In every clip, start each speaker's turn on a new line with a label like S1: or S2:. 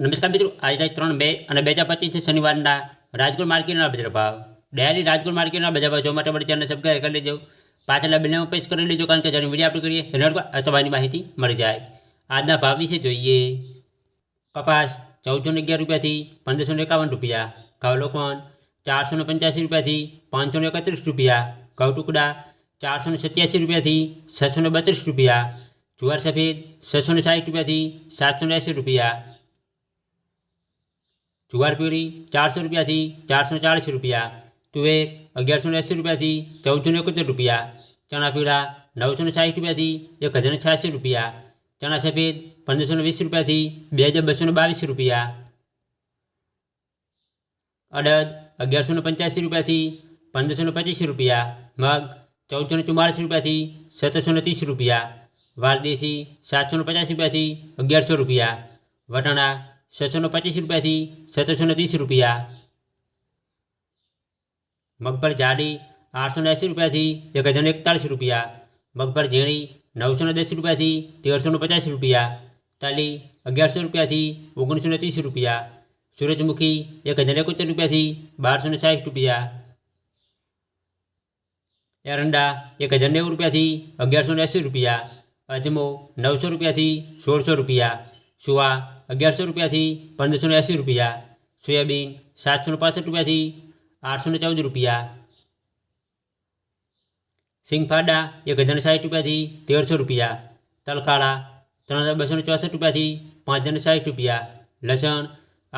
S1: નમસ્કાર મિત્રો આ 5 3 2 અને 25 થી શનિવારના રાજગુરુ માર્કેટના વિત્ર ભાવ દૈલી રાજગુરુ માર્કેટના બધા બજો માટબડી ચેનલને સબસ્ક્રાઇબ કરી લેજો પાછલા વીડિયો ઓપેશ કરી લેજો કારણ કે જો નવી અપડેટ કરીએ રડકો તોવાની માહિતી મળી જાય આજના ભાવ વિશે જોઈએ કપાસ 1411 રૂપિયા થી 1551 રૂપિયા કાળો કોન 485 રૂપિયા થી 531 રૂપિયા કવ ટુકડા 487 રૂપિયા થી 632 રૂપિયા જુવાર સફેદ 660 રૂપિયા થી 780 રૂપિયા जुगार पीढ़ी चार सौ रुपया थी चार सौ चालीस रुपया तुवेर अग्यार सौ अस्सी रुपया थी चौदह सौ इकहत्तर रुपया चना पीड़ा नौ सौ साठ रुपया थी एक हज़ार छियासी रुपया चना सफेद पंद्रह सौ वीस रुपया थी बे हज़ार बसो बीस रुपया अड़द अगियार सौ पंचासी रुपया थी पंद्रह सौ पच्चीस रुपया मग चौदह सौ चुम्मास रुपया थी सत्रह सौ तीस रुपया वारदेसी सात सौ पचास रुपया थी अगियार सौ रुपया वटाणा છસોને પચીસ રૂપિયાથી સત્તરસો ત્રીસ રૂપિયા મગફળી જાડી આઠસો ને એંસી રૂપિયાથી એક હજાર એકતાળીસ રૂપિયા મગફળી ઝીણી નવસો ને દસ રૂપિયાથી તેરસો પચાસ રૂપિયા તાલી અગિયારસો રૂપિયાથી ઓગણીસો ને ત્રીસ રૂપિયા સૂરજમુખી એક હજાર એકોતેર રૂપિયાથી બારસો ને સાઠ રૂપિયા એરંડા એક હજાર નેવું રૂપિયાથી અગિયારસો ને એંસી રૂપિયા અજમો નવસો રૂપિયાથી સોળસો રૂપિયા સુવા અગિયારસો રૂપિયાથી પંદરસો એંસી રૂપિયા સોયાબીન સાતસો પાસઠ રૂપિયાથી આઠસો ને ચૌદ રૂપિયા સિંગફાડા એક હજાર સાઠ રૂપિયાથી તેરસો રૂપિયા તલકાળા ત્રણ હજાર બસો ચોસઠ રૂપિયાથી પાંચ હજાર સાઠ રૂપિયા લસણ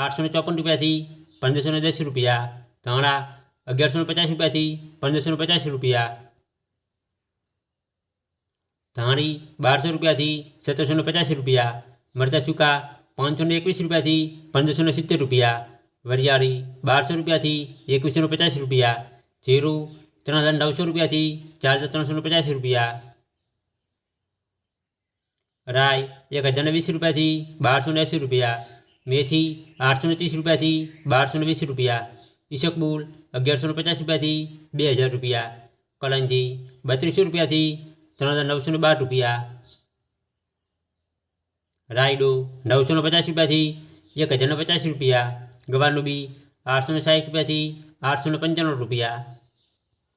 S1: આઠસો ને ચોપન રૂપિયાથી પંદરસો ને દસ રૂપિયા ધાણા અગિયારસો ને પચાસ રૂપિયાથી પંદરસો પચાસ રૂપિયા ધાણી બારસો રૂપિયાથી સત્તરસો ને પચાસ રૂપિયા मरचा चुका पाँच सौ एक रुपया थी पंद्रह सौ सित्तर रुपया वरियाड़ी बार सौ रुपया थी एक सौ पचास रुपया जीरो तरह हज़ार नौ सौ रुपया थी चार हज़ार तरह सौ पचास रुपया राय एक हज़ार नब्बीस रुपया थी बार सौ अस्सी रुपया मेथी आठ सौ तीस रुपया थी बारह सौ बीस रुपया इशकबूल अगियारह सौ पचास रुपया थी बे हज़ार रुपया कलंजी बत्तीस सौ रुपया थी तरह हज़ार नौ सौ बार रुपया रायडो नौ सौ पचास रुपया थी एक हज़ार नौ पचास रुपया गवानू आठ सौ साठ रुपया थी आठ सौ पंचानवे रुपया